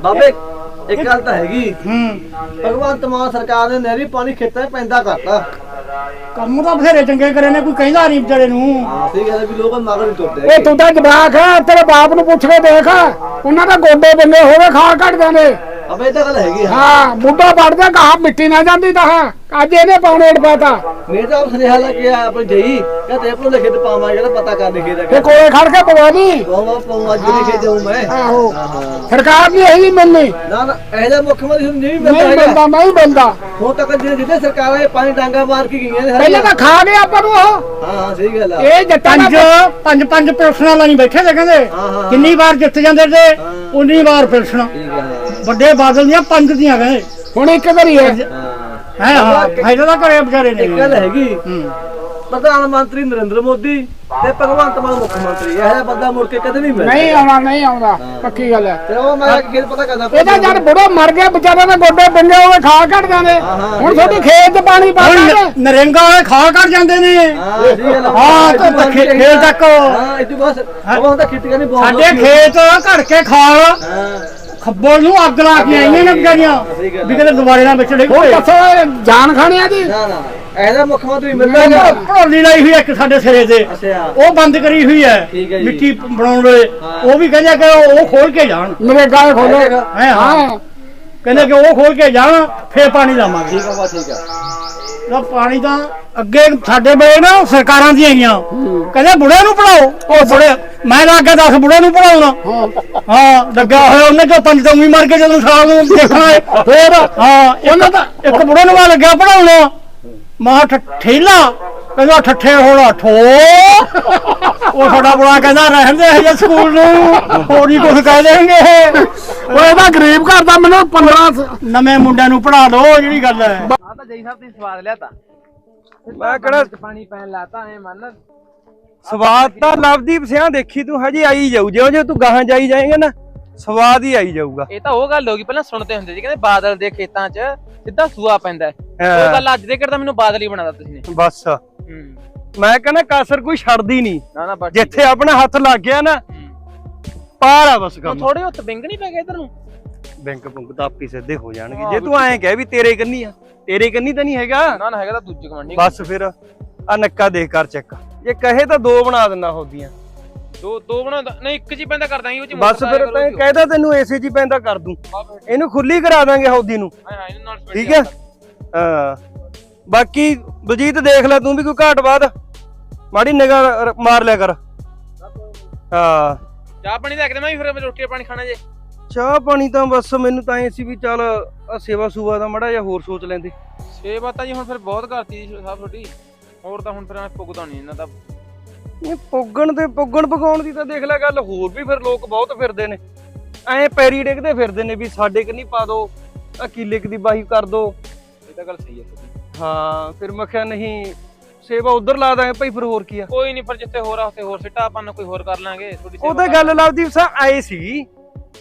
ਬਾਬੇ ਇੱਕ ਗੱਲ ਤਾਂ ਹੈਗੀ। ਹੂੰ। ਭਗਵੰਤ ਮਾਨ ਸਰਕਾਰ ਨੇ ਨਹਿਰੀ ਪਾਣੀ ਖੇਤਾਂ 'ਚ ਪੈਂਦਾ ਕਰਤਾ। ਕੰਮ ਤਾਂ ਬਥੇਰੇ ਚੰਗੇ ਕਰੇ ਨੇ ਕੋਈ ਕਹਿੰਦਾ ਨਹੀਂ ਵਿਚਾਰੇ ਨੂੰ। ਗੱਲ ਹੈ ਵੀ ਲੋਕ ਮਗਰ ਨਹੀਂ ਤੁਰਦੇ। ਇਹ ਤੂੰ ਤਾਂ ਜਵਾਕ ਹੈ ਤੇਰੇ ਬਾਪ ਨੂੰ ਪੁੱਛ ਕੇ ਦੇਖ। ਉਹਨਾਂ ਦਾ ਗੋਡੇ ਬੰਦੇ ਹੋਵੇ ਖਾ ਕੱਢਦੇ ਨੇ ਅਬੇ ਇਹ ਤਾਂ ਗੱਲ ਹੈਗੀ ਹਾਂ ਹਾਂ ਬੁੱਢਾ ਵੜਦਾ ਕਹਾ ਮਿੱਟੀ ਨਾ ਜਾਂਦੀ ਤਾਂ। ਅੱਜ ਇਹਨੇ ਪਾਉਣੇ ਏਡ ਪਾਤਾ ਮੇਰੇ ਤਾਂ ਸੁਨੇਹਾ ਲੱਗਿਆ ਆਪਣੇ ਜਈ ਲਿਖੇ ਤੇ ਪਾਵਾਂ ਜਿਹੜਾ ਪਤਾ ਕਰ ਲਿਖੇ ਦਾ ਤੇ ਕੋਲੇ ਖੜ ਕੇ ਪਵਾ ਦੀ। ਪਾਵਾਂ ਪਾਵਾਂ ਅੱਜ ਲਿਖੇ ਜਾਉ ਮੈਂ। ਆਹੋ। ਹਾਂ ਹਾਂ। ਸਰਕਾਰ ਨਹੀਂ ਇਹੀ ਮਿਲਣੀ। ਨਾ ਨਾ ਇਹ ਜਿਹਾ ਮੁੱਖ ਮੰਤਰੀ ਨੂੰ ਨਹੀਂ ਮਿਲਦਾ ਨਹੀਂ ਹੈਗਾ। ਮਿਲਦਾ ਨਹੀਂ ਮਿਲਦਾ। ਹੁਣ ਤੱਕ ਜਿਹੜੇ ਜਿਹੜੇ ਸਰਕਾਰਾਂ ਇਹ ਪਾਣੀ ਡਾਂਗਾ ਮਾਰ ਕੇ ਗਈਆਂ ਨੇ ਪਹਿਲਾਂ ਸਾਰੀਆਂ। ਤਾਂ ਖਾ ਗਏ ਆਪਾਂ ਨੂੰ ਉਹ। ਹਾਂ ਹਾਂ ਸਹੀ ਗੱਲ ਆ। ਇਹ ਜੱਟਾਂ ਪੰਜ ਦਾ ਪੰਜ ਪੰਜ ਪਿਲਸਣਾਂ ਲਾਣੀ ਬੈਠੇ ਤੇ ਕਹਿੰਦੇ। ਹਾਂ, ਹਾਂ। ਜਿੰਨੀ ਵਾਰ ਜਿੱਤ ਜਾਂਦੇ ਤੇ ਉਨੀ ਵਾਰ ਪਿਲਸਣ। ਠੀਕ ਹੈ ਵੱਡੇ ਬਾਦਲ ਦੀਆਂ ਪੰਜ ਦੀਆਂ ਕਹਿੰਦੇ ਹੁਣ ਇੱਕ ਵਾਰੀ ਹੈ। ਹਾਂ ਹੈ ਹਾਂ ਫਾਇਦਾ ਤਾਂ ਕਰੇ ਵਿਚਾਰੇ ਨੇ। ਇੱਕ ਗੱਲ ਹੈਗੀ। ਪ੍ਰਧਾਨ ਮੰਤਰੀ ਨਰਿੰਦਰ ਮੋਦੀ ਤੇ ਭਗਵੰਤ ਮਾਨ ਮੁੱਖ ਮੰਤਰੀ। ਇਹ ਬੰਦਾ ਮੁੜ ਕੇ ਕਦੇ ਨਹੀਂ ਮਿਲਦਾ ਨਹੀਂ ਆਉਣਾ ਨਹੀਂ ਆਉਂਦਾ। ਪੱਕੀ ਗੱਲ ਹੈ। ਤੇ ਉਹ ਮੈਂ ਕਿਹਨ ਪਤਾ ਕਰਦਾ ਇਹਦਾ ਜਦ ਬੁੜਾ ਮਰ ਗਿਆ ਵਿਚਾਰੇ ਦੇ ਗੋਡੇ ਬੰਦੇ ਹੋਵੇ ਖਾ ਕੱਢ ਜਾਂਦੇ। ਹੁਣ ਤੁਹਾਡੀ ਖੇਤ 'ਚ ਪਾਣੀ ਪਾ ਹੁਣ ਦਾਂਗੇ ਨ- ਨਰਿੰਗਾ ਵਾਲੇ ਖਾ ਕਰ ਜਾਂਦੇ ਨੇ। ਹਾਂ ਤੋਂ ਤਾਂ ਬਾਅਦ ਖੇ- ਕੀ ਖੇਲ ਤੱਕ। ਹਾਂ ਇਹ ਤੋਂ ਬਸ ਉਹ ਖੇਤੀ ਕਰਨੀ ਬਹੁਤ ਸਾਡੇ ਖੇਤ ਘੜ ਕੇ ਹਾਂ। ਖੱਬਲ ਨੂੰ ਅੱਗ ਲਾ ਕੇ ਆਈਆਂ ਨੇ ਵਿਚਾਰੀਆਂ। ਵੀ ਕਿਤੇ ਦੁਬਾਰੇ ਨਾ ਵਿਛੜੇ ਹੁਣ ਦੱਸੋ ਜਾਨ ਖਾਣੀ ਆ ਦੀ ਨਾ ਨਾ। ਇਹਦਾ ਮੁੱਖ ਮੰਤਰੀ ਮਿਲਦਾ ਹੈਗਾ ਢੋਲੀ ਲਾਈ ਹੋਈ ਇੱਕ ਸਾਡੇ ਸਿਰੇ ਤੇ। ਉਹ ਬੰਦ ਕਰੀ ਹੋਈ ਹੈ। ਮਿੱਟੀ ਬਣਾਉਣ ਵੇਲੇ। ਉਹ ਵੀ ਕਹਿੰਦੇ ਕਿ ਉਹ ਖੋਲ ਕੇ ਜਾਣ। ਮੇਰੇ ਗਾਲ ਖੋਲੋ। ਹੈ? ਕਹਿੰਦੇ ਕਿ ਉਹ ਖੋਲ ਕੇ ਜਾਣ ਫੇਰ ਪਾਣੀ ਲਾਵਾਂਗੇ। ਠੀਕ ਆ ਠੀਕ ਆ। ਤਾਂ ਪਾਣੀ ਤਾਂ ਅੱਗੇ ਸਾਡੇ ਵੇਲੇ ਨਾ ਸਰਕਾਰਾਂ ਦੀਆਂ ਆਈਆਂ। ਕਹਿੰਦੇ ਬੁੜੇ ਨੂੰ ਪੜਾਓ ਉਹ ਬੁੜੇ ਮੈਂ ਤਾਂ ਅੱਗੇ 10 ਬੁੜੇ ਨੂੰ ਪੜਾਉਣਾ ਹਾਂ ਲੱਗਾ ਹੋਇਆ ਉਹਨੇ ਕਿ ਪੰਜ ਤੋਂ ਵੀ ਮਰ ਕੇ ਜਦੋਂ ਸਾਲ ਨੂੰ ਦੇਖਣਾ ਹੈ। ਫੇਰ? ਹਾਂ ਉਹਨਾਂ ਦਾ ਇੱਕ ਬੁੜੇ ਨੂੰ ਲੱਗਿਆ ਪੜਾਉਣਾ ਮਾਂ ਠੇਲਾ। ਕਹਿੰਦਾ ਠੱਠੇ ਹੋਣਾ ਠੋ। ਉਹ ਸਾਡਾ ਬੁੜਾ ਕਹਿੰਦਾ ਰਹਿੰਦੇ ਹਜੇ ਸਕੂਲ ਨੂੰ। ਹੋਰ ਹੀ ਕੁਝ ਕਹਿ ਦੇਣਗੇ ਉਹ ਇਹਦਾ ਗਰੀਬ ਘਰ ਦਾ ਮੈਨੂੰ 15 ਸ- ਨਵੇਂ ਮੁੰਡਿਆਂ ਨੂੰ ਪੜਾ ਲਓ ਜਿਹੜੀ ਗੱਲ ਹੈ। ਆ ਤਾਂ ਜਈ ਸਾਹਿਬ ਦੀ ਸਵਾਦ ਲਿਆ ਤਾ। ਮੈਂ ਕਿਹੜਾ ਪਾਣੀ ਪੈਣ ਲਾਤਾ ਐ ਮੰਨ। ਸਵਾਦ ਤਾਂ ਲਵਦੀਪ ਸਿਆਂ ਦੇਖੀ ਤੂੰ ਹਜੇ ਆਈ ਜਾਊ। ਜਿਉਂ ਜਿਉਂ ਤੂੰ ਗਾਹਾਂ ਜਾਈ ਜਾਏਂਗਾ ਨਾ ਸਵਾਦ ਹੀ ਆਈ ਜਾਊਗਾ। ਇਹ ਤਾਂ ਉਹ ਗੱਲ ਹੋ ਗਈ ਪਹਿਲਾਂ ਸੁਣਦੇ ਹੁੰਦੇ ਸੀ ਕਹਿੰਦੇ ਬਾਦਲ ਦੇ ਖੇਤਾਂ 'ਚ ਸਿੱਧਾ ਸੂਆ ਪੈਂਦਾ। ਉਹ ਗੱਲ ਅੱਜ ਦੇ ਕਿਹੜਾ ਮੈਨੂੰ ਬਾਦਲ ਹੀ ਬਣਾਦਾ ਤੁਸੀਂ ਨੇ। ਬਸ। ਮੈਂ ਕਹਿੰਦਾ ਕਾਸਰ ਕੋਈ ਛੱਡਦੀ ਨਹੀਂ। ਨਾ ਨਾ ਬਸ ਜਿੱਥੇ ਆਪਣਾ ਹੱਥ ਲੱਗ ਗਿਆ ਨਾ ਪਾਰ ਆ ਬਸ ਕੰਮ। ਥੋੜੇ ਉੱਤ ਬਿੰਗ ਨਹੀਂ ਪੈ ਇਧਰ ਨੂੰ? ਬੈਂਕ ਬੁੰਕ ਤਾਂ ਆਪੀ ਸਿੱਧੇ ਹੋ ਜਾਣਗੇ। ਜੇ ਤੂੰ ਐਂ ਕਹਿ ਵੀ ਤੇਰੇ ਕੰਨੀ ਆ ਤੇਰੇ ਕੰਨੀ ਤਾਂ ਨਹੀਂ ਹੈਗਾ। ਨਾ ਨਾ ਹੈਗਾ ਤਾਂ ਦੂਜੇ ਕਮਾਂਡੀ ਬਸ ਫਿਰ ਆ ਨੱਕਾ ਦੇਖ ਕਰ ਚੈੱਕ। ਜੇ ਕਹੇ ਤਾਂ ਦੋ ਬਣਾ ਦਿੰਦਾ ਹੋਦੀਆਂ ਦੋ ਦੋ ਬਣਾ ਨਹੀਂ ਇੱਕ ਹੀ ਪੈਂਦਾ ਕਰ ਦਾਂਗੇ ਉਹ 'ਚ ਬਸ ਫਿਰ ਤੈਂ ਕਹਿਦਾ ਤੈਨੂੰ ਏਸੇ ਜੀ ਪੈਂਦਾ ਕਰ ਦੂੰ। ਇਹਨੂੰ ਖੁੱਲੀ ਕਰਾ ਦਾਂਗੇ ਹੌਦੀ ਨੂੰ। ਹਾਂ ਹਾਂ ਇਹਨਾਂ ਨਾਲ ਠੀਕ ਹੈ? ਹਾਂ। ਬਾਕੀ ਬਲਜੀਤ ਦੇਖ ਲੈ ਤੂੰ ਵੀ ਕੋਈ ਘਾਟ ਬਾਤ। ਮਾੜੀ ਨਿਗਾਹ ਮਾਰ ਲਿਆ ਕਰ। ਹਾਂ। ਚਾਹ ਪਾਣੀ ਲੈ ਕੇ ਦੇਵਾਂ ਫਿਰ ਰੋਟੀ ਪਾਣੀ ਖਾਣਾ ਜੇ। ਚਾਹ ਪਾਣੀ ਤਾਂ ਬਸ ਮੈਨੂੰ ਤਾਂ ਐ ਸੀ ਵੀ ਚੱਲ ਆ ਸੇਵਾ ਸੂਵਾ ਦਾ ਮੜਾ ਜਿਹਾ ਹੋਰ ਸੋਚ ਲੈਂਦੇ। ਛੇ ਬਾਤਾਂ ਜੀ ਹੁਣ ਫਿਰ ਬਹੁਤ ਕਰਤੀ ਜੀ ਸਾਹਿਬ ਤੁਹਾਡੀ ਹੋਰ ਤਾਂ ਹੁਣ ਫਿਰ ਪੁੱਗਦਾ ਨਹੀਂ ਇਹਨਾਂ ਦਾ। ਇਹ ਪੁੱਗਣ ਤੇ ਪੁੱਗਣ ਪਕਾਉਣ ਦੀ ਤਾਂ ਦੇਖ ਲੈ ਗੱਲ ਹੋਰ ਵੀ ਫਿਰ ਲੋਕ ਬਹੁਤ ਫਿਰਦੇ ਨੇ। ਐ ਪੈਰੀ ਡਿੱਗਦੇ ਫਿਰਦੇ ਨੇ ਵੀ ਸਾਡੇ ਕਿ ਨਹੀਂ ਪਾ ਦੋ ਆ ਕਿੱਲੇ ਕੁ ਦੀ ਬਾਹੀ ਕਰ ਦੋ। ਇਹ ਤਾਂ ਗੱਲ ਸਹੀ ਹੈ ਤੁਹਾਡੀ। ਹਾਂ ਫਿਰ ਮੈਂ ਕਿਹਾ ਨਹੀਂ ਸੇਵਾ ਉਧਰ ਲਾ ਦਾਂਗੇ ਭਾਈ ਫਿਰ ਹੋਰ ਕੀ ਆ? ਕੋਈ ਨਹੀਂ ਫਿਰ ਜਿੱਥੇ ਹੋਰ ਆ ਉੱਥੇ ਹੋਰ ਸਿੱਟਾ ਆਪਾਂ ਨੂੰ ਕੋਈ ਹੋਰ ਕਰ ਲਾਂਗੇ ਤੁਹਾਡੀ ਉਹ ਤਾਂ ਗੱਲ ਲਵਦੀਪ ਸਾਹਿਬ ਆਏ ਸੀ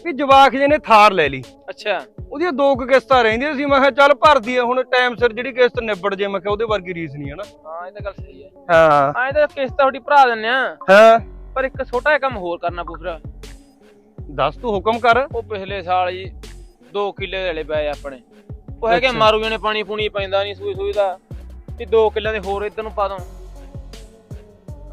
ਵੀ ਜਵਾਕ ਜੇ ਨੇ ਥਾਰ ਲੈ ਲਈ। ਅੱਛਾ। ਉਹਦੀਆਂ ਦੋ ਕੁ ਕਿਸ਼ਤਾਂ ਰਹਿੰਦੀਆਂ ਸੀ ਮੈਂ ਕਿਹਾ ਚੱਲ ਭਰਦੀ ਆ ਹੁਣ ਟਾਈਮ ਸਿਰ ਜਿਹੜੀ ਕਿਸ਼ਤ ਨਿਬੜ ਜੇ ਮੈਂ ਕਿਹਾ ਉਹਦੇ ਵਰਗੀ ਰੀਸ ਨਹੀਂ ਹਨਾ ਹਾਂ ਇਹ ਤਾਂ ਗੱਲ ਸਹੀ ਹੈ। ਹਾਂ ਐਂ ਤਾਂ ਕਿਸ਼ਤ ਤੁਹਾਡੀ ਭਰਾ ਦਿੰਨੇ ਆ। ਹਾਂ। ਪਰ ਇੱਕ ਛੋਟਾ ਜਿਹਾ ਕੰਮ ਹੋਰ ਕਰਨਾ ਪੂਰਾ ਦੱਸ ਤੂੰ ਹੁਕਮ ਕਰ। ਉਹ ਪਿਛਲੇ ਸਾਲ ਜੀ 2 ਕਿੱਲੇ ਲੈ ਲਏ ਪਏ ਆਪਣੇ। ਉਹ ਹੈਗੇ ਅੱਛਾ। ਮਾਰੂ ਜਾਣੇ ਪਾਣੀ ਪੂਣੀ ਪੈਂਦਾ ਨਹੀਂ ਸੂਈ ਸੂਈ ਦਾ। ਤੇ 2 ਕਿੱਲਿਆਂ ਦੇ ਹੋਰ ਇੱਧਰ ਨੂੰ ਪਾ ਦੋ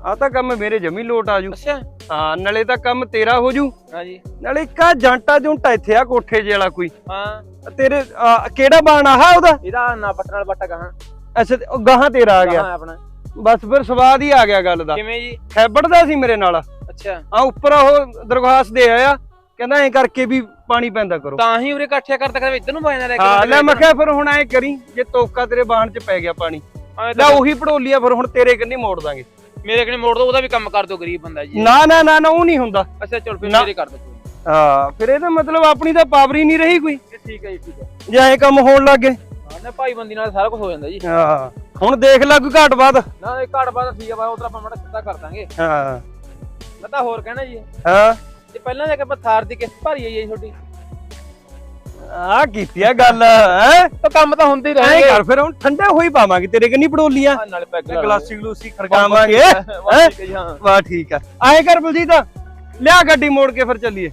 ਆ ਤਾਂ ਕੰਮ ਮੇਰੇ ਜਮੀ ਲੋਟ ਆ ਜੂ। ਅੱਛਾ। ਹਾਂ ਨਾਲੇ ਤਾਂ ਕੰਮ ਤੇਰਾ ਹੋ ਜੂ। ਹਾਂਜੀ। ਨਾਲੇ ਆ ਜਾਂਟਾ ਜੁੰਟਾ ਇੱਥੇ ਆ ਕੋਠੇ ਜੇ ਵਾਲਾ ਕੋਈ। ਹਾਂ। ਤੇਰੇ ਆ, ਕਿਹੜਾ ਬਾਣ ਆਹ ਉਹਦਾ? ਇਹਦਾ ਨਾ ਪੱਟਣ ਵਾਲਾ ਬੱਟਾ ਕਹਾਂ ਅੱਛਾ ਤੇ ਉਹ ਗਾਹਾਂ ਤੇਰਾ ਆ ਗਿਆ। ਆਪਣਾ। ਬਸ ਫਿਰ ਸਵਾਦ ਹੀ ਆ ਗਿਆ ਗੱਲ ਦਾ। ਕਿਵੇਂ ਜੀ? ਖੈਬੜਦਾ ਸੀ ਮੇਰੇ ਨਾਲ। ਅੱਛਾ। ਆ ਉੱਪਰ ਉਹ ਦਰਖਾਸਤ ਦੇ ਆਇਆ। ਕਹਿੰਦਾ ਐਂ ਕਰਕੇ ਵੀ ਪਾਣੀ ਪੈਂਦਾ ਕਰੋ। ਤਾਂ ਹੀ ਉਰੇ ਇਕੱਠਿਆ ਕਰਦਾ ਕਰ ਇੱਧਰ ਨੂੰ ਜਾਂਦਾ ਲੈ ਕੇ ਹਾਂ ਬੰਦੇ ਲੈ ਮੈਂ ਕਿਹਾ ਫਿਰ ਹੁਣ ਐਂ ਕਰੀ ਜੇ ਤੋਕਾ ਤੇਰੇ ਬਾਣ 'ਚ ਪੈ ਗਿਆ ਪਾਣੀ। ਲੈ ਉਹੀ ਪੜੋਲੀ ਆ ਫਿਰ ਹੁਣ ਤੇਰੇ ਕੰਨੀ ਮੋੜ ਦਾਂਗੇ। ਮੇਰੇ ਕਨੇ ਮੋੜ ਦੋ ਉਹਦਾ ਵੀ ਕੰਮ ਕਰ ਦੋ ਗਰੀਬ ਬੰਦਾ ਜੀ। ਨਾ ਨਾ ਨਾ ਨਾ ਉਹ ਨਹੀਂ ਹੁੰਦਾ। ਅੱਛਾ ਚਲ ਫਿਰ। ਮੇਰੇ ਕਰ ਦੋ ਹਾਂ ਫਿਰ ਇਹਦਾ ਮਤਲਬ ਆਪਣੀ ਤਾਂ ਪਾਵਰ ਹੀ ਨਹੀਂ ਰਹੀ ਕੋਈ। ਠੀਕ ਹੈ ਜੀ ਠੀਕ ਹੈ। ਜੇ ਐਂ ਕੰਮ ਹੋਣ ਲੱਗ ਗਏ। ਹਾਂ ਨਾ ਭਾਈ ਬੰਦੀ ਨਾਲ ਸਾਰਾ ਕੁਝ ਹੋ ਜਾਂਦਾ ਜੀ। ਹਾਂ ਹੁਣ ਦੇਖ ਲੈ ਕੋਈ ਘਾਟ ਬਾਤ। ਨਾ ਇਹ ਘਾਟ ਬਾਦ ਠੀਕ ਆ ਬਾ ਉਧਰ ਆਪਾਂ ਮੜਾ ਸਿੱਧਾ ਕਰ ਦਾਂਗੇ। ਹਾਂ। ਮੈਂ ਤਾਂ ਹੋਰ ਕਹਿਣਾ ਜੀ। ਹਾਂ। ਤੇ ਪਹਿਲਾਂ ਜਾ ਕੇ ਆਪਾਂ ਥਾਰ ਦੀ ਕਿਸ਼ਤ ਭਰੀ ਆਈ ਹੈ ਤੁਹਾਡੀ। ਆ ਕੀਤੀ ਆ ਗੱਲ ਹੈ? ਤਾਂ ਕੰਮ ਤਾਂ ਹੁੰਦੇ ਹੀ ਐਂ ਰਹਿਣਗੇ। ਕਰ ਫਿਰ ਹੁਣ ਠੰਡੇ ਹੋਈ ਪਾਵਾਂਗੇ ਤੇਰੇ ਕੰਨੀ ਪੜੋਲੀਆਂ? ਆਹ ਨਾਲੇ ਪੈਗ ਗਲਾਸੀ ਗਲੂਸੀ ਖੜਕਾਵਾਂਗੇ ਹੈਂ? ਠੀਕ ਹੈ ਵਾਹ ਠੀਕ ਆ ਐਂ ਕਰ ਬਲਜੀਤ ਲਿਆ ਗੱਡੀ ਮੋੜ ਕੇ ਫਿਰ ਚੱਲੀਏ।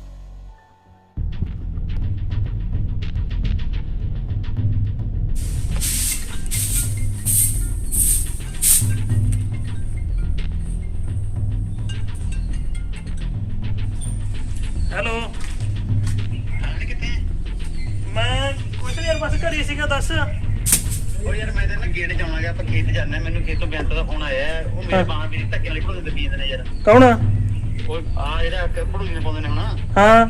ਯਾਰ ਕੌਣ? ਉਹ ਆ ਜਿਹੜਾ ਭੜੋਦੇ ਨੇ ਪਾਉਂਦੇ ਨੇ ਹੁਣ ਹਾਂ।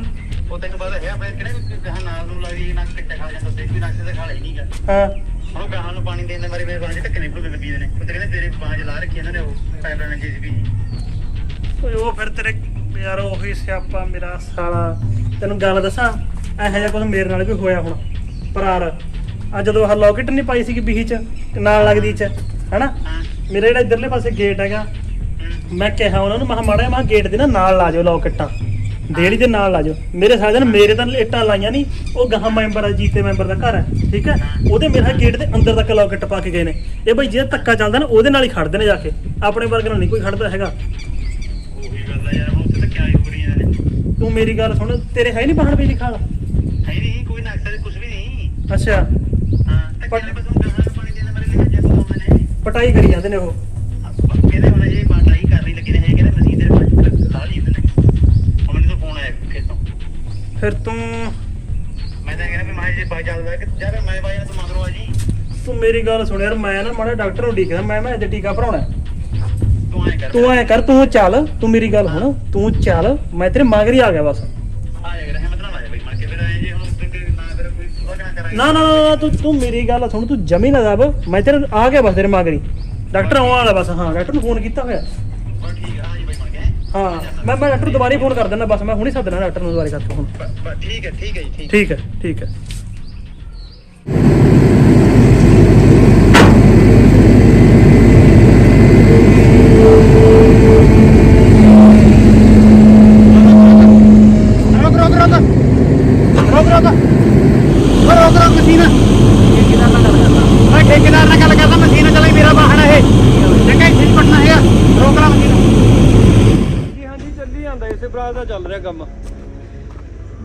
ਉਹ ਤੈਨੂੰ ਪਤਾ ਹੈ ਆਪਣੇ ਕਿਹੜੇ ਗਾਹਾਂ ਨਾਲ ਨੂੰ ਲੱਗੀ ਨੱਕ ਕੱਟਾ ਖਾ ਜਾਂਦਾ ਤੇ ਵੀ ਨੱਕ ਤੇ ਖਾ ਲਈ ਨਹੀਂਗਾ ਹਾਂ। ਉਹ ਗਾਹਾਂ ਨੂੰ ਪਾਣੀ ਦੇਣ ਦੇ ਮਾਰੇ ਮੇਰੇ ਨਾਲ ਭੜੋਦੇ ਦਬੀ ਜਾਂਦੇ ਨੇ। ਉਹ ਤੇ ਕਹਿੰਦੇ ਤੇਰੇ 'ਚ ਲਾ ਰੱਖੀ ਇਹਨਾਂ ਨੇ ਉਹ ਪਾਈਪ ਲਾਈਨ ਜੀਸੀਬੀ ਓਏ ਉਹ ਫਿਰ ਤੇਰੇ ਯਾਰ ਉਹੀ ਸਿਆਪਾ ਮੇਰਾ ਸਾਲਾ। ਤੈਨੂੰ ਗੱਲ ਦੱਸਾਂ ਇਹੋ ਜਿਹਾ ਕੁਝ ਮੇਰੇ ਨਾਲ ਵੀ ਹੋਇਆ ਹੁਣ ਪਰਾਰ ਆ ਜਦੋਂ ਆਹ ਲੋਕਟ ਨਹੀਂ ਪਾਈ ਸੀਗੀ ਬੀਹੀ ਚ ਨਾਲ ਲੱਗਦੀ ਚ ਹੈਨਾ? ਮੇਰੇ ਜਿਹੜਾ ਇਧਰਲੇ ਪਾਸੇ ਗੇਟ ਹੈਗਾ ਮੈਂ ਕਿਹਾ ਉਹਨਾਂ ਨੂੰ ਮੈਂ ਕਿਹਾ ਮਾੜਾ ਮੈਂ ਗੇਟ ਦੇ ਨਾ ਨਾਲ ਲਾ ਜਾਓ ਲੋਕਟਾਂ ਦੇੜੀ ਦੇ ਨਾਲ ਲਾ ਜਾਓ। ਮੇਰੇ ਸਾਜਨ ਮੇਰੇ ਤਾਂ ਇੱਟਾਂ ਲਾਈਆਂ ਨਹੀਂ। ਉਹ ਗਾਹਾਂ ਮੈਂਬਰ ਆ ਜੀਤੇ ਮੈਂਬਰ ਦਾ ਘਰ ਹੈ ਠੀਕ ਹੈ? ਉਹਦੇ ਮੇਰਾ ਗੇਟ ਦੇ ਅੰਦਰ ਤੱਕ ਲੋਕਟ ਪਾ ਕੇ ਗਏ ਨੇ। ਇਹ ਬਈ ਜਿਹੜਾ ਧੱਕਾ ਚੱਲਦਾ ਨਾ ਉਹਦੇ ਨਾਲ ਹੀ ਖੜਦੇ ਨੇ ਜਾ ਕੇ। ਆਪਣੇ ਵਰਗੇ ਨਾਲ ਨਹੀਂ ਕੋਈ ਖੜਦਾ ਹੈਗਾ। ਉਹੀ ਗੱਲ ਆ ਯਾਰ ਹੁਣ ਧੱਕੇ ਨਾਲ ਹੀ ਰਹੀਆਂ ਨੇ ਤੂੰ ਮੇਰੀ ਗੱਲ ਸੁਣ ਤੇਰੇ ਹੈ ਨਹੀਂ ਬਾਹਰ ਵੀ ਲਿਖਾ ਹੈ ਨਹੀਂ ਕੋਈ ਨੱਕ ਤੇ ਕੁਝ ਵੀ ਨਹੀਂ। ਅੱਛਾ। ਹਾਂ ਨਾਲ ਬਸ ਹੁਣ ਗਾਹਾਂ ਪਾਣੀ ਦੇ ਮਾਰੇ ਲਿਖਿਆ ਆਉਂਦੇ ਨੇ। ਪਟਾਈ ਕਰੀ ਜਾਂਦੇ ਨੇ ਉਹ। ਕਹਿੰਦੇ ਹੁਣ ਜੇ ਬਾਟਾਈ ਕਰਨੀ ਲੱਗੇ ਨੇ ਇਹ ਕਹਿੰਦੇ ਮਸੀਹ ਦੇ ਵਿੱਚ ਖਾ ਲਈ ਹੁੰਦੇ ਨੇ ਹੁਣ ਮੈਨੂੰ ਤਾਂ ਫੋਨ ਆਇਆ ਖੇਤੋਂ। ਫਿਰ ਤੂੰ ਮੈਂ ਤਾਂ ਕਹਿੰਦਾ ਵੀ ਮੈਂ ਜੇ ਬਾਈ ਚੱਲਦਾ ਕਿ ਜਦ ਮੈਂ ਬਾਈ ਨਾਲ ਮਗਰੋਂ ਆ ਜੀ। ਤੂੰ ਮੇਰੀ ਗੱਲ ਸੁਣ ਯਾਰ ਮੈਂ ਨਾ ਮਾੜਾ ਡਾਕਟਰ ਨੂੰ ਡੀਕਦਾ ਮੈਂ ਮੈਂ ਅੱਜ ਟੀਕਾ ਭਰਾਉਣਾ। ਤੂੰ ਐ ਕਰ। ਤੂੰ ਐ ਕਰ ਤੂੰ ਚੱਲ ਤੂੰ ਮੇਰੀ ਗੱਲ ਸੁਣ ਤੂੰ ਚੱਲ ਮੈਂ ਤੇਰੇ ਮਗਰ ਹੀ ਆ ਗਿਆ ਬਸ। ਆ ਜਾ ਕਰ ਹਿੰਮਤ ਨਾਲ ਆ ਜਾ ਬਈ ਮਰ ਕੇ ਫਿਰ ਐ ਜੇ ਹੁਣ ਤੇ ਤੇ ਨਾ ਫਿਰ ਕੋਈ ਉਹਦਾ ਕਿਆ ਕਰਾਂਗੇ? ਨਾ ਨਾ ਨਾ, ਨਾ ਤੂੰ ਤੂੰ ਮੇਰੀ ਗੱਲ ਸੁਣ ਤੂੰ ਜਮੀ ਨਾ ਦਬ ਮੈਂ ਤੇਰੇ ਆ ਗਿਆ ਬਸ ਤੇਰੇ ਮਗਰ। ਹੀ ਡਾਕਟਰ ਆਉਣ ਵਾਲਾ ਬਸ ਹਾਂ ਡਾਕਟਰ ਨੂੰ ਫੋਨ ਕੀਤਾ ਹੋਇਆ। ਬਸ ਠੀਕ ਆ ਹਾਂ ਜੀ ਬਈ ਮਰ ਕੇ ਹਾਂ ਮੈਂ ਮੈਂ ਡਾਕਟਰ ਨੂੰ ਦੁਬਾਰਾ ਹੀ ਫੋਨ ਕਰ ਦਿੰਦਾ ਬਸ ਮੈਂ ਹੁਣੇ ਸੱਦਣਾ ਡਾਕਟਰ ਨੂੰ ਦੁਬਾਰਾ ਕਰ ਹੁਣ ਬ- ਬ- ਠੀਕ ਹੈ ਠੀਕ ਹੈ ਜੀ ਠੀਕ। ਠੀਕ ਹੈ ਠੀਕ ਹੈ। ਰੁਕ ਰੁਕ ਰੁਕ ਰੁਕ ਰੁਕ ਓ ਰੁਕ ਰੁਕ ਮਸ਼ੀਨ ਮੈਂ ਠੇਕੇਦਾਰ ਨਾਲ ਗੱਲ ਕਰਦਾ ਮਸ਼ੀਨ ਚੱਲੇ ਮੇਰਾ ਵਾਹਨ ਇਹ। ਚੰਗਾ ਇੱਥੇ ਨੀ ਪਟਨਾ ਹੈਗਾ ਰੋਕ ਲਾ ਮਸ਼ੀਨ ਜੀ ਹਾਂਜੀ ਚੱਲੀ ਜਾਂਦਾ ਇਸੇ ਬਰਾਤ ਦਾ ਚੱਲ ਰਿਹਾ ਕੰਮ।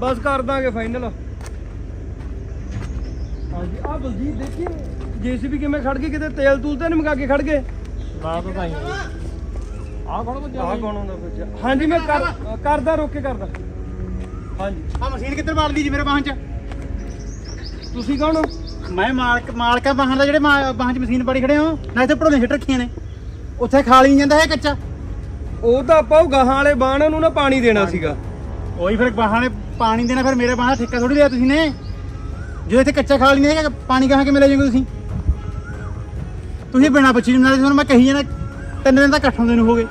ਬਸ ਕਰ ਦਾਂਗੇ ਫਾਈਨਲ ਹਾਂਜੀ ਆ ਬਲਜੀਤ ਦੇਖੀ? ਜੀਸੀਬੀ ਕਿਵੇਂ ਖੜ ਗਈ? ਕਿਤੇ ਤੇਲ ਤੂਲ ਤੇ ਨਹੀਂ ਮਗਾ ਕੇ ਖੜ ਗਏ? ਨਾ ਤਾਂ ਤਾਂ ਆ ਕੌਣ ਬੰਦਾ ਆ ਕੌਣ ਹੁੰਦਾ ਬੱਚਾ ਹਾਂਜੀ ਮੈਂ ਕਰ ਕਰਦਾ ਰੋਕ ਕੇ ਕਰਦਾ। ਹਾਂਜੀ। ਆ ਮਸ਼ੀਨ ਕਿੱਧਰ ਮਾਰਦੀ ਜੀ ਮੇਰੇ ਵਾਹਨ ਚ? ਤੁਸੀਂ ਕੌਣ ਹੋ? ਮੈਂ ਮਾਲਕ ਮਾਲਕਾ ਵਾਹਨ ਦਾ ਜਿਹੜੇ ਮਾ- ਵਾਹਨ ਚ ਮਸ਼ੀਨ ਪੜੀ ਖੜੇ ਹੋ ਨਾ ਇੱਥੇ ਪੜੋਲੇ ਛੱਟ ਰੱਖੀਆਂ ਨੇ। ਉੱਥੇ ਖਾਲੀ ਨਹੀਂ ਜਾਂਦਾ ਹੈ ਕੱਚਾ। ਉਹ ਤਾਂ ਆਪਾਂ ਉਹ ਗਾਹਾਂ ਵਾਲੇ ਬਾਣ ਨੂੰ ਨਾ ਪਾਣੀ ਦੇਣਾ ਸੀਗਾ। ਉਹੀ ਫਿਰ ਵਾਹਨ ਨੇ ਪਾਣੀ ਦੇਣਾ ਫਿਰ ਮੇਰੇ ਦਾ ਠੇਕਾ ਥੋੜੀ ਲਿਆ ਤੁਸੀਂ ਨੇ। ਜੇ ਇੱਥੇ ਕੱਚਾ ਖਾਲੀ ਨਹੀਂ ਹੈਗਾ ਪਾਣੀ ਕਹਾਂ ਕਿਵੇਂ ਲੈ ਜਾਓਗੇ ਤੁਸੀਂ? ਤੁਸੀਂ ਬਿਨਾ ਪੁੱਛੀ ਨਾਲੇ ਤੁਹਾਨੂੰ ਮੈਂ ਕਹੀ ਜਾਣਾ ਤਿੰਨ ਦਿਨ ਤਾਂ ਇਕੱਠ ਹੁੰਦੇ ਨੂੰ ਹੋ ਗਏ।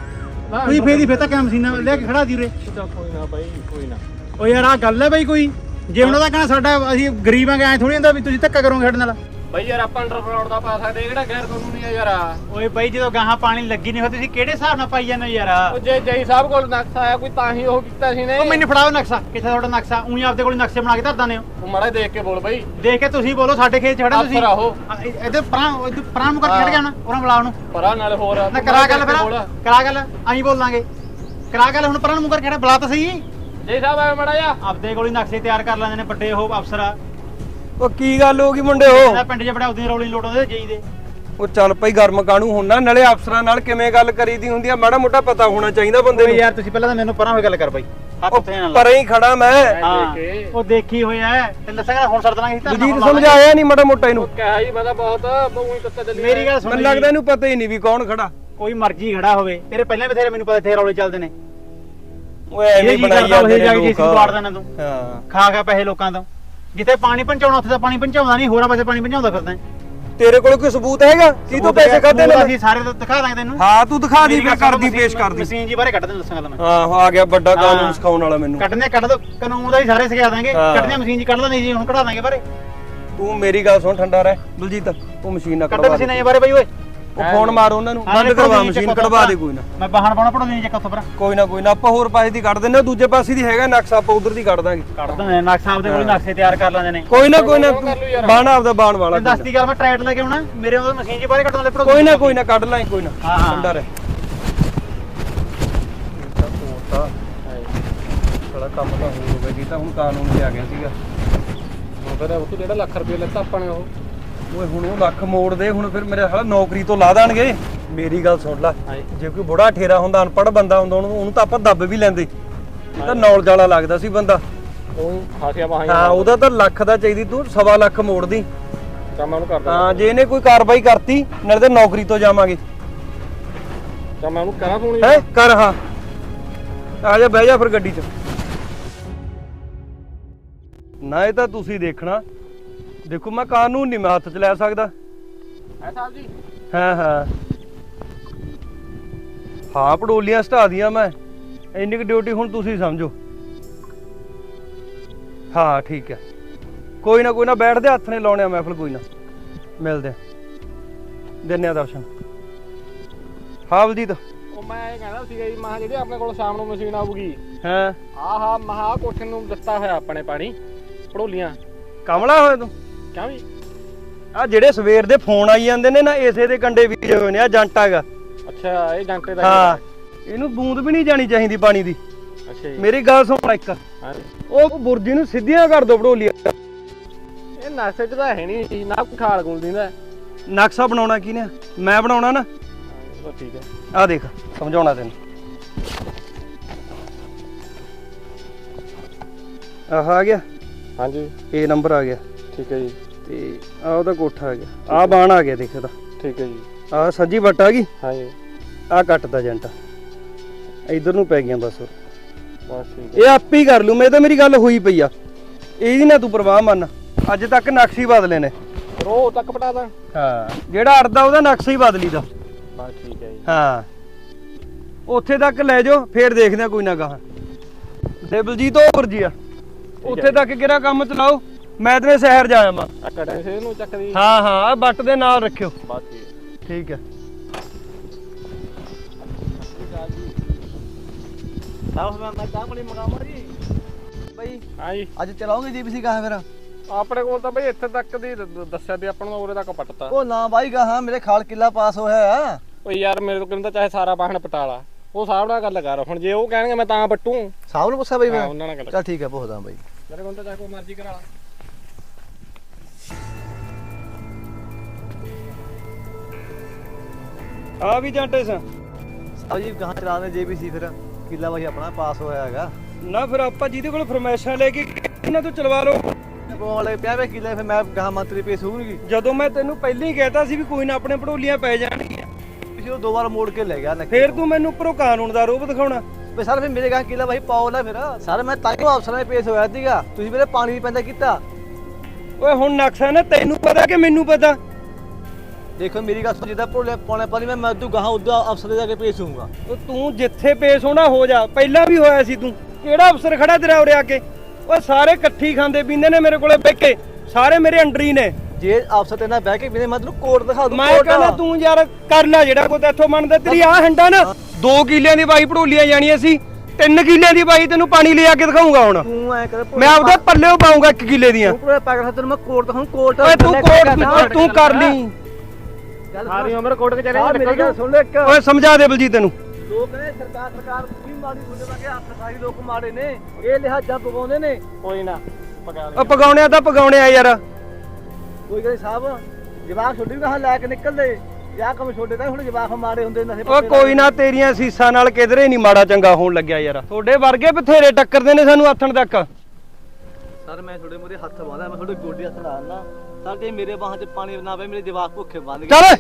ਤੁਸੀਂ ਫੇਰ ਹੀ ਫੇਰ ਤਾਂ ਕਿਆ ਮਸ਼ੀਨਾਂ ਲਿਆ ਕੇ ਖੜਾ ਦੀ ਉਰੇ। ਕੋਈ ਨਾ ਬਾਈ ਕੋਈ ਨਾ। ਓ ਯਾਰ ਆ ਗੱਲ ਹੈ ਬਈ ਕੋਈ। ਜੇ ਉਹਨਾਂ ਦਾ ਕਹਿਣਾ ਸਾਡਾ ਅਸੀਂ ਗਰੀਬ ਆਂਗੇ ਐ ਥੋੜੀ ਹੁੰਦਾ ਵੀ ਤੁਸੀਂ ਧੱਕਾ ਕਰੋਗੇ ਸਾਡੇ ਨਾਲ। ਬਾਈ ਯਾਰ ਆਪਾਂ ਅੰਡਰ ਫਲੋਰ ਦਾ ਪਾ ਸਕਦੇ ਕਿਹੜਾ ਗੈਰ ਕਾਨੂੰਨੀ ਆ ਯਾਰ? ਓਏ ਬਾਈ ਜਦੋਂ ਗਾਹਾਂ ਪਾਣੀ ਲੱਗੀ ਨਹੀਂ ਹੋ ਤੁਸੀਂ ਕਿਹੜੇ ਹਿਸਾਬ ਨਾਲ ਪਾਈ ਜਾਂਦੇ ਯਾਰ? ਉਹ ਜੇ ਜਈ ਸਾਹਿਬ ਕੋਲ ਨਕਸ਼ਾ ਆਇਆ ਕੋਈ ਤਾਂ ਹੀ ਉਹ ਕੀਤਾ ਸੀ ਨੇ। ਉਹ ਮੈਨੂੰ ਫੜਾਓ ਨਕਸ਼ਾ ਕਿੱਥੇ ਤੁਹਾਡਾ ਨਕਸ਼ਾ? ਉਹੀ ਆਪਦੇ ਕੋਲ ਨਕਸ਼ੇ ਬਣਾ ਕੇ ਧਰ ਦਾਨੇ ਹੋ। ਉਹ ਮਾੜਾ ਜਿਹਾ ਦੇਖ ਕੇ ਬੋਲ ਬਾਈ। ਦੇਖ ਕੇ ਤੁਸੀਂ ਬੋਲੋ ਸਾਡੇ ਖੇਤ 'ਚ ਖੜੇ ਤੁਸੀਂ। ਅਫਸਰ ਆਹੋ। ਇਹਦੇ ਪਰਾਂ ਇਹਦੇ ਪਰਾਂ ਮੁਕਰ ਖੜ ਗਿਆ ਨਾ ਉਹਨਾਂ ਬੁਲਾ ਉਹਨੂੰ। ਪਰਾਂ ਨਾਲ ਹੋਰ ਨਾ ਕਰਾ ਗੱਲ ਫਿਰ। ਕਰਾ ਗੱਲ ਅਸੀਂ ਬੋਲਾਂਗੇ। ਕਰਾ ਗੱਲ ਹੁਣ ਪਰਾਂ ਨੂੰ ਮੁਕਰ ਖੜਾ ਬੁਲਾ ਤਾਂ ਸਹੀ। ਜੈ ਸਾਹਿਬ ਆਇਆ ਮੜਾ ਜਾ ਆਪਦੇ ਕੋਲ ਹੀ ਨਕਸ਼ੇ ਤਿਆਰ ਕਰ ਲੈਂਦੇ ਨੇ ਵੱਡੇ ਉਹ ਅਫਸਰ। ਆ ਉਹ ਕੀ ਗੱਲ ਹੋ ਗਈ ਮੁੰਡੇ ਹੋ ਇਹਦਾ ਪਿੰਡ 'ਚ ਬੜਾ ਉਹਦੀ ਰੌਲੀ ਲੋਟ ਆਉਂਦੇ ਜਈ ਦੇ। ਉਹ ਚੱਲ ਪਈ ਗਰਮ ਕਾਣੂ ਹੁੰਨਾ ਨਾਲੇ ਅਫਸਰਾਂ ਨਾਲ ਕਿਵੇਂ ਗੱਲ ਕਰੀਦੀ ਹੁੰਦੀ ਆ ਮਾੜਾ ਮੋਟਾ ਪਤਾ ਹੋਣਾ ਚਾਹੀਦਾ ਬੰਦੇ ਓਏ ਨੂੰ ਯਾਰ ਤੁਸੀਂ ਪਹਿਲਾਂ ਤਾਂ ਮੈਨੂੰ ਪਰਾਂ ਹੋਏ ਗੱਲ ਕਰ ਬਾਈ। ਹੱਥ ਲਾ। ਪਰੇ ਹੀ ਖੜਾ ਮੈਂ। ਹਾਂ। ਉਹ ਦੇਖੀ ਹੋਇਆ ਹੈ ਤੈਨੂੰ ਦੱਸਾਂਗਾ ਹੁਣ ਸਰਦਣਾ ਸੀ ਧਰਨਾ ਬਲਜੀਤ ਹੁਣ ਲਾ ਲਾਂਗੇ। ਸਮਝਾਇਆ ਨਹੀਂ ਮਾੜਾ ਮੋਟਾ ਇਹਨੂੰ। ਕਿਹਾ ਹੀ ਮੈਂ ਤਾਂ ਬਹੁਤ ਬਹੁੀ ਕੱਤਾ ਚੱਲੀ ਮੇਰੀ ਗੱਲ ਸੁਣ ਮੈਨੂੰ। ਲੱਗਦਾ ਇਹਨੂੰ ਪਤਾ ਹੀ ਨਹੀਂ ਵੀ ਕੌਣ ਖੜਾ। ਕੋਈ ਮਰਜ਼ੀ ਖੜਾ ਹੋਵੇ। ਤੇਰੇ ਪਹਿਲਾਂ ਬਥੇਰੇ ਮੈਨੂੰ ਪਤਾ ਇੱਥੇ ਰੌਲੇ ਚੱਲਦੇ ਨੇ। ਓਏ ਐਵੇਂ ਇਹ ਕੀ ਬਣਾਈ ਕਰਦਾ ਉਹ ਜਾ ਕੇ ਜੀਸੀ ਵਾੜ ਦੇਣਾ ਤੂੰ। ਹਾਂ। ਖਾ ਖਾ ਪੈਸੇ ਲੋਕਾਂ ਤੋਂ। ਜਿੱਥੇ ਪਾਣੀ ਪਹੁੰਚਾਉਣਾ ਉੱਥੇ ਤਾਂ ਪਾਣੀ ਪਹੁੰਚਾਉਂਦਾ ਨਹੀਂ ਹੋਰਾਂ ਪਾਸੇ ਪਾਣੀ ਪਹੁੰਚਾਉਂਦਾ ਫਿਰਦਾ ਤੇਰੇ ਕੋਲ ਕੋਈ ਸਬੂਤ ਹੈਗਾ? ਕੀ ਤੂੰ ਪੈਸੇ ਖਾਦੇ ਨੇ? ਅਸੀਂ ਸਾਰੇ ਤਾਂ ਦਿਖਾ ਦਾਂਗੇ ਤੈਨੂੰ। ਹਾਂ ਤੂੰ ਦਿਖਾ ਦੀ ਸੁਣੋ, ਕਰਦੀ ਮਸ਼ੀਨ- ਪੇਸ਼ ਕਰਦੀ। ਮਸ਼ੀਨ ਜੀ ਬਾਰੇ ਕੱਢ ਦੇ ਦੱਸਾਂਗਾ ਤੁਹਾਨੂੰ ਹਾਂ ਆ ਗਿਆ ਵੱਡਾ ਕਾਨੂੰਨ। ਸਿਖਾਉਣ ਵਾਲਾ ਮੈਨੂੰ। ਕੱਢਨੇ ਕੱਢ ਦੋ। ਕਾਨੂੰਨ ਦਾ ਹੀ ਸਾਰੇ ਸਿਖਾ ਦਾਂਗੇ। ਕੱਢਨੇ ਮਸ਼ੀਨ ਜੀ ਕੱਢ ਲੈਣੀ ਜੀ ਹੁਣ ਕਢਾ ਦਾਂਗੇ ਬਾਰੇ। ਤੂੰ ਮੇਰੀ ਗੱਲ ਸੁਣ ਠੰਡਾ ਰਹਿ। ਬਲਜੀਤ ਤੂੰ ਮਸ਼ੀਨ ਨਾ ਕੱਢ ਕਢਵਾ ਮਸ਼ੀਨਾਂ ਦੇ ਜੀ ਬਾਰੇ ਬਈ ਓਏ। ਉਹ ਫੋਨ ਮਾਰ ਉਹਨਾਂ ਨੂੰ। ਬੰਦ ਕਰਵਾ ਮਸ਼ੀਨ ਕਢਵਾ ਦੇ ਕੋਈ ਨਾ। ਮੈਂ ਬਾਹਣ ਪਾਉਣਾ ਪੜਾ ਦੇਣੀ ਚੱਕ ਉੱਥੋਂ ਪਰ। ਕੋਈ ਨਾ ਕੋਈ ਨਾ ਆਪਾਂ ਹੋਰ ਪਾਸੇ ਦੀ ਕੱਢ ਦਿੰਨੇ ਦੂਜੇ ਪਾਸੇ ਦੀ ਹੈਗਾ ਨਕਸ਼ਾ ਆਪਾਂ ਉਧਰ ਦੀ ਕੱਢ ਦਾਂਗੇ। ਕੱਢ ਦਿੰਦੇ ਨਕਸ਼ਾ ਆਪਦੇ ਕੋਲ ਨਕਸ਼ੇ ਤਿਆਰ ਕਰ ਲੈਂਦੇ ਨੇ। ਕੋਈ ਨਾ ਕੋਈ ਨਾ ਬਾਣ ਆਪਦਾ ਬਾਣ ਵਾਲਾ ਦੱਸਦੀ ਗੱਲ ਮੈਂ ਟਰੈਕਟ ਲੈ ਕੇ ਆਉਣਾ ਮੇਰੇ ਉਹ ਮਸ਼ੀਨ ਜੀ ਬਾਰੇ ਕੱਢਣ ਲੈ ਪੜੋ ਕੋਈ ਨਾ ਕੋਈ ਨਾ ਕੱਢ ਲਾਂ ਕੋਈ ਨਾ ਹਾਂ, ਹਾਂ। ਠੰਡਾ ਰਹਿ। ਸਾਲਾ ਕੰਮ ਤਾਂ ਹੋ ਗਿਆ ਜੀ ਤਾਂ ਹੁਣ ਕਾਨੂੰਨ ਤੇ ਆ ਗਿਆ ਸੀਗਾ। ਹੁਣ ਫਿਰ ਉਹ ਤੋਂ ਜਿਹੜਾ ਲੱਖ ਰੁਪਏ ਲੈਤਾ ਆਪਾਂ ਨੇ ਉਹ। ਓਏ ਹੁਣ ਉਹ ਲੱਖ ਮੋੜ ਦੇ ਹੁਣ ਫਿਰ ਮੇਰੇ ਹਾਲਾ ਨੌਕਰੀ ਤੋਂ ਲਾ ਦੇਣਗੇ। ਮੇਰੀ ਗੱਲ ਸੁਣ ਲੈ ਜੇ ਕੋਈ ਬੁੜਾ ਠੇਰਾ ਹੁੰਦਾ ਅਨਪੜ੍ਹ ਬੰਦਾ ਹੁੰਦਾ ਉਹਨੂੰ ਉਹਨੂੰ ਤਾਂ ਆਪਾਂ ਦੱਬ ਵੀ ਲੈਂਦੇ। ਇਹ ਤਾਂ ਨੌਲੇਜ ਵਾਲਾ ਲੱਗਦਾ ਸੀ ਬੰਦਾ। ਉਹ ਖਾਸੀਆਂ ਬਾਹਾਂ ਹਾਂ ਉਹਦਾ ਤਾਂ ਲੱਖ ਦਾ ਚਾਹੀਦੀ ਤੂੰ ਸਵਾ ਲੱਖ ਮੋੜ ਦੀ ਤਾਂ ਮੈਂ ਉਹਨੂੰ ਕਰਦਾ ਹਾਂ ਜੇ ਇਹਨੇ ਕੋਈ ਕਾਰਵਾਈ ਕਰਤੀ ਨਾਲੇ ਤੇ ਨੌਕਰੀ ਤੋਂ ਜਾਵਾਂਗੇ। ਤਾਂ ਮੈਂ ਉਹਨੂੰ ਕਰਾਂ ਫੋਨ ਹੈ? ਕਰ ਹਾਂ। ਆ ਜਾ ਬਹਿ ਜਾ ਫਿਰ ਗੱਡੀ 'ਚ। ਨਾ ਇਹ ਤਾਂ ਤੁਸੀਂ ਦੇਖਣਾ। ਦੇਖੋ ਮੈਂ ਕਾਨੂੰਨ ਨਹੀਂ ਮੈਂ ਹੱਥ 'ਚ ਲੈ ਸਕਦਾ। ਹੈ ਸਾਹਿਬ ਜੀ? ਹਾਂ ਹਾਂ। ਹਾਂ ਪੜੋਲੀਆਂ ਸਟਾ ਦੀਆਂ ਮੈਂ। ਇੰਨੀ ਕੁ ਡਿਊਟੀ ਹੁਣ ਤੁਸੀਂ ਸਮਝੋ। ਹਾਂ ਠੀਕ ਹੈ। ਕੋਈ ਨਾ ਕੋਈ ਨਾ ਬੈਠਦੇ ਹੱਥ ਨੇ ਲਾਉਣੇ ਆ ਮਹਿਫਲ ਕੋਈ ਨਾ। ਮਿਲਦੇ ਆ। ਦਿੰਨੇ ਆ ਦਰਸ਼ਨ। ਹਾਂ ਬਲਜੀਤ। ਉਹ ਮੈਂ ਇਹ ਕਹਿੰਦਾ ਸੀਗਾ ਜੀ ਮਹਾ ਜਿਹੜੀ ਆਪਣੇ ਕੋਲ ਸ਼ਾਮ ਨੂੰ ਮਸ਼ੀਨ ਆਊਗੀ। ਹਾਂ। ਆਹਾ ਮਹਾ ਕੋਠੇ ਨੂੰ ਦਿੱਤਾ ਹੋਇਆ ਆਪਣੇ ਪਾਣੀ। ਪੜੋਲੀਆਂ। ਕਮਲਾ ਹੋਇਆ ਤੂੰ? ਆ ਜਿਹੜੇ ਸਵੇਰ ਦੇ ਫੋਨ ਆਈ ਜਾਂਦੇ ਨੇ ਨਾ ਇਸੇ ਦੇ ਕੰਡੇ ਵੀਰੇ ਹੋਏ ਨੇ ਆ ਜੰਟਾ ਹੈਗਾ। ਅੱਛਾ ਇਹ ਜੰਟੇ ਦਾ ਹਾਂ ਇਹਨੂੰ ਬੂੰਦ ਵੀ ਨਹੀਂ ਜਾਣੀ ਚਾਹੀਦੀ ਪਾਣੀ ਦੀ। ਅੱਛਾ ਜੀ। ਮੇਰੀ ਗੱਲ ਸੁਣ ਇੱਕ। ਹਾਂ। ਉਹ ਬੁਰਜੀ ਨੂੰ ਸਿੱਧੀਆਂ ਕਰ ਦੋ ਭੜੋਲੀਆਂ। ਇਹ ਨਕਸ਼ੇ 'ਚ ਤਾਂ ਹੈ ਨਹੀਂ ਜੀ ਨਾ ਕੋਈ ਖਾਲ ਗੁਲ ਦਿੰਦਾ। ਨਕਸ਼ਾ ਬਣਾਉਣਾ ਕਿਨੇ ਮੈਂ ਬਣਾਉਣਾ ਨਾ। ਉਹ ਠੀਕ ਹੈ। ਆ ਦੇਖ ਸਮਝਾਉਣਾ ਤੈਨੂੰ। ਆਹ ਆ ਗਿਆ। ਹਾਂਜੀ। ਇਹ ਨੰਬਰ ਆ ਗਿਆ। ਠੀਕ ਹੈ ਜੀ। ਤੇ ਆ ਉਹਦਾ ਕੋਠਾ ਆ ਗਿਆ। ਆ ਬਾਣ ਆ ਗਿਆ ਦੇਖ ਇਹਦਾ। ਠੀਕ ਹੈ ਜੀ। ਆ ਸੱਜੀ ਵੱਟ ਆ ਗਈ? ਹਾਂ ਜੀ। ਆ ਕੱਟਦਾ ਜੰਟਾ। ਇਧਰ ਨੂੰ ਪੈ ਗਈਆਂ ਬਸ। ਬਸ ਠੀਕ ਇਹ ਆਪੇ ਹੀ ਕਰ ਲੂ ਮੇਰੇ ਤਾਂ ਮੇਰੀ ਗੱਲ ਹੋਈ ਪਈ ਆ। ਇਹਦੀ ਨਾ ਤੂੰ ਪਰਵਾਹ ਮੰਨ। ਅੱਜ ਤੱਕ ਨਕਸ਼ੇ ਹੀ ਬਦਲੇ ਨੇ। ਰੋ ਤੱਕ ਪਟਾ ਦਾਂ? ਹਾਂ। ਜਿਹੜਾ ਅੜਦਾ ਉਹਦਾ ਨਕਸ਼ਾ ਹੀ ਬਦਲੀਦਾ ਬਸ ਠੀਕ ਹੈ ਜੀ। ਹਾਂ। ਉੱਥੇ ਤੱਕ ਲੈ ਜਾਓ ਫੇਰ ਦੇਖਦੇ ਆ ਕੋਈ ਨਾ ਗਾਹਾਂ ਤੇ ਬਲਜੀਤ ਉਹ ਵਰਜੀ ਆ। ਉੱਥੇ ਤੱਕ ਕਿਹੜਾ ਕੰਮ ਚਲਾਓ? ਮੈਂ ਤੇ ਸ਼ਹਿਰ ਜਾਇਆ ਮਾ ਆ ਕੜੇ ਸੇ ਨੂੰ ਚੱਕਦੀ। ਹਾਂ ਹਾਂ ਆਹ ਬੱਟ ਦੇ ਨਾਲ ਰੱਖਿਓ। ਬਸ ਠੀਕ ਹੈ। ਸਾਹ ਮੈਂ ਮੈਂ ਚਾਹ ਬਣੀ ਮਗਾਵਾਂ ਜੀ। ਬਈ ਹਾਂ ਜੀ। ਅੱਜ ਚਲਾਉਂਗੇ ਜੀਬੀਸੀ ਕਹਾਂ ਫਿਰ? ਆਪਣੇ ਕੋਲ ਤਾਂ ਬਈ ਇੱਥੇ ਤੱਕ ਦੀ ਦ- ਦ- ਦੱਸਿਆ ਤੇ ਆਪਾਂ ਨੂੰ ਉਰੇ ਤੱਕ ਪਟਤਾ। ਉਹ ਨਾ ਬਾਈ ਕਹਾਂ ਮੇਰੇ ਖਾਲ ਕਿੱਲਾ ਪਾਸ ਹੋਇਆ ਆ ਓ ਯਾਰ ਮੇਰੇ ਤੋਂ ਕਹਿੰਦਾ ਚਾਹੇ ਸਾਰਾ ਬਾਹਣ ਪਟਾਲਾ। ਉਹ ਸਾਹਿਬ ਨਾਲ ਗੱਲ ਕਰ ਹੁਣ ਜੇ ਉਹ ਕਹਿਣਗੇ ਮੈਂ ਤਾਂ ਪੱਟੂ। ਸਾਹਬ ਨੂੰ ਪੁੱਛਿਆ ਬਈ ਹਾਂ ਮੈਂ। ਉਹਨਾਂ ਨਾਲ ਗੱਲ ਚਲ ਠੀਕ ਹੈ ਪੁੱਛਦਾ ਬਾਈ। ਮੇਰੇ ਕੋਲ ਤਾਂ ਚਾਹੇ ਕੋਈ ਮਰਜ਼ੀ ਕਰਾ ਲਾ। ਆ ਵੀ ਜਾਂਟੇ ਸਾਂ ਸਾਹ ਜੀ ਕਹਾਂ ਚਲਾਉਂਦੇ ਜੀਬੀਸੀ ਫਿਰ। ਕਿੱਲਾ ਬਾਈ ਆਪਣਾ ਪਾਸ ਹੋਇਆ ਹੈਗਾ। ਨਾ ਫਿਰ ਆਪਾਂ ਜਿਹਦੇ ਕੋਲ ਫਰਮੈਸ਼ਾਂ ਲੈ ਕੇ ਉਹਨਾਂ ਤੋਂ ਚਲਵਾ ਲਓ। ਕੋਲ ਵਾਲੇ ਪਿਆ ਵੇ ਕਿੱਲੇ ਫਿਰ ਮੈਂ ਗਾਹਾਂ ਮੰਤਰੀ ਪੇਸ਼ ਹੋਊਗੀ। ਜਦੋਂ ਮੈਂ ਤੈਨੂੰ ਪਹਿਲਾਂ ਹੀ ਕਹਿਤਾ ਸੀ ਵੀ ਕੋਈ ਨਾ ਆਪਣੇ ਪੜੋਲੀਆਂ ਪੈ ਜਾਣਗੀਆਂ। ਪਿਛੇ ਉਹ ਦੋ ਵਾਰ ਮੋੜ ਕੇ ਲੈ ਗਿਆ ਨੱਕੀ ਫੇਰ ਤੂੰ। ਮੈਨੂੰ ਉੱਪਰੋਂ ਕਾਨੂੰਨ ਦਾ ਰੂਪ ਦਿਖਾਉਣਾ। ਵੀ ਸਰ ਫਿਰ ਮੇਰੇ ਗਾਹਾਂ ਕਿੱਲਾ ਬਾਈ ਪਾਓ ਨਾ ਫਿਰ। ਸਰ ਮੈਂ ਤਾਂ ਉਹ ਅਫਸਰਾਂ 'ਚ ਪੇਸ਼ ਹੋਇਆ ਸੀਗਾ। ਤੁਸੀਂ ਮੇਰੇ ਪਾਣੀ ਪੈਂਦਾ ਕੀਤਾ। ਓਏ ਹੁਣ ਨਕਸ਼ਾ ਨਾ ਤੈਨੂੰ ਪਤਾ ਕਿ ਮੈਨੂੰ ਪਤਾ? ਦੇਖੋ ਮੇਰੀ ਗੱਲ ਸੁਣ ਜਿੱਦਾਂ ਭੋਲੇ ਪੌਣੇ ਪਾਣੀ ਮੈਂ ਮੈਂ ਤੂੰ ਗਾਹਾਂ ਉਦੋਂ ਅਫਸਰ ਦੇ ਜਾ ਕੇ ਪੇਸ਼ ਹੋਊਗਾ। ਉਹ ਤੂੰ ਜਿੱਥੇ ਪੇਸ਼ ਹੋਣਾ ਹੋ ਜਾ। ਪਹਿਲਾਂ ਵੀ ਹੋਇਆ ਸੀ ਤੂੰ। ਕਿਹੜਾ ਅਫਸਰ ਖੜਾ ਤੇਰਾ ਉਰੇ ਆ ਕੇ? ਓਏ ਸਾਰੇ ਇਕੱਠੀ ਖਾਂਦੇ ਪੀਂਦੇ ਨੇ ਮੇਰੇ ਕੋਲੇ ਬਹਿ ਕੇ। ਸਾਰੇ ਮੇਰੇ ਅੰਡਰ ਹੀ ਨੇ। ਜੇ ਅਫਸਰ ਤੇ ਨਾਲ ਬਹਿ ਕੇ ਵੀ ਮੈਂ ਤੈਨੂੰ ਕੋਰਟ ਦਿਖਾ ਦੂੰ ਮੈਂ। ਕਹਿੰਦਾ ਤੂੰ ਯਾਰ ਕਰ ਲੈ ਜਿਹੜਾ ਕੋਈ ਤੇਥੋਂ ਮੰਨਦਾ ਤੇਰੀ ਆ ਹੰਡਾ ਨਾ 2 ਕਿੱਲਿਆਂ ਦੀ ਬਾਈ ਪੜੋਲੀਆਂ ਜਾਣੀਆਂ ਸੀ। 3 ਕਿੱਲਿਆਂ ਦੀ ਬਾਈ ਤੈਨੂੰ ਪਾਣੀ ਲਿਆ ਕੇ ਦਿਖਾਉਂਗਾ ਹੁਣ। ਤੂੰ ਐ ਕਰ ਮੈਂ ਆਪਦੇ ਪੱਲਿਓ ਪਾਉਂਗਾ 1 ਕਿੱਲੇ ਦੀਆਂ। ਤੂੰ ਪੂਰੇ ਪਾਗਲ ਤੈਨੂੰ ਮੈਂ ਕੋਰਟ ਦਿਖਾਉਂ ਕੋਰਟ ਓਏ ਤੂੰ ਕੋਟ ਤੂੰ ਕਰ। ਲਈ। ਸਾਰੀ ਉਮਰ ਕੋਰਟ ਕੇ ਆ ਮੇਰੀ ਗੱਲ ਸੁਣ ਲੈ ਇੱਕ। ਓਏ ਸਮਝਾ ਦੇ ਬਲਜੀਤ ਤੈਨੂੰ। ਲੋਕ ਨੇ ਸਰਕਾਰ ਸਰਕਾਰ ਵੀ ਮਾੜੀ ਹੁੰਦੇ ਵਾਂਗੇ ਹੱਥ ਸਰਕਾਰੀ ਲੋਕ ਮਾੜੇ ਨੇ। ਇਹ ਲਿਹਾਜ਼ਾ ਪਵਾਉਂਦੇ ਨੇ। ਕੋਈ ਨਾ ਪਕਾ ਉਹ ਪਗਾਉਣਿਆ ਤਾਂ ਪਗਾਉਣਿਆ ਯਾਰ। ਕੋਈ ਗੱਲ ਨੀ ਸਾਹਿਬ ਜਵਾਕ ਛੋਡੀ ਵੀ ਕਹਾਂ ਲੈ ਕੇ ਨਿਕਲਦੇ ਜਾਂ ਕੰਮ ਛੋਡੇ ਤਾਂ ਹੁਣ ਜਵਾਕ ਮਾੜੇ ਹੁੰਦੇ ਨਸ਼ੇ ਓਏ ਕੋਈ ਨਾ ਤੇਰੀਆਂ ਸੀਸਾਂ ਨਾਲ ਕਿਧਰੇ ਨਹੀਂ ਮਾੜਾ ਚੰਗਾ ਹੋਣ ਲੱਗਿਆ ਯਾਰ। ਤੁਹਾਡੇ ਵਰਗੇ ਬਥੇਰੇ ਟੱਕਰਦੇ ਨੇ ਸਾਨੂੰ ਆਥਣ ਤੱਕ। ਸਰ ਮੈਂ ਤੁਹਾਡੇ ਮੂਹਰੇ ਹੱਥ ਬਾਂਦਾ ਮੈਂ ਤੁਹਾਡੇ ਗੋਡੇ ਹੱਥ ਲਾਣਾ ਸਰ ਮੇਰੇ ਬਾਹਾਂ 'ਚ ਪਾਣੀ ਨਾ ਪਏ ਮੇਰੇ ਜਵਾਕ ਭੁੱਖੇ ਬੰਦ ਗਏ। ਚੱਲ।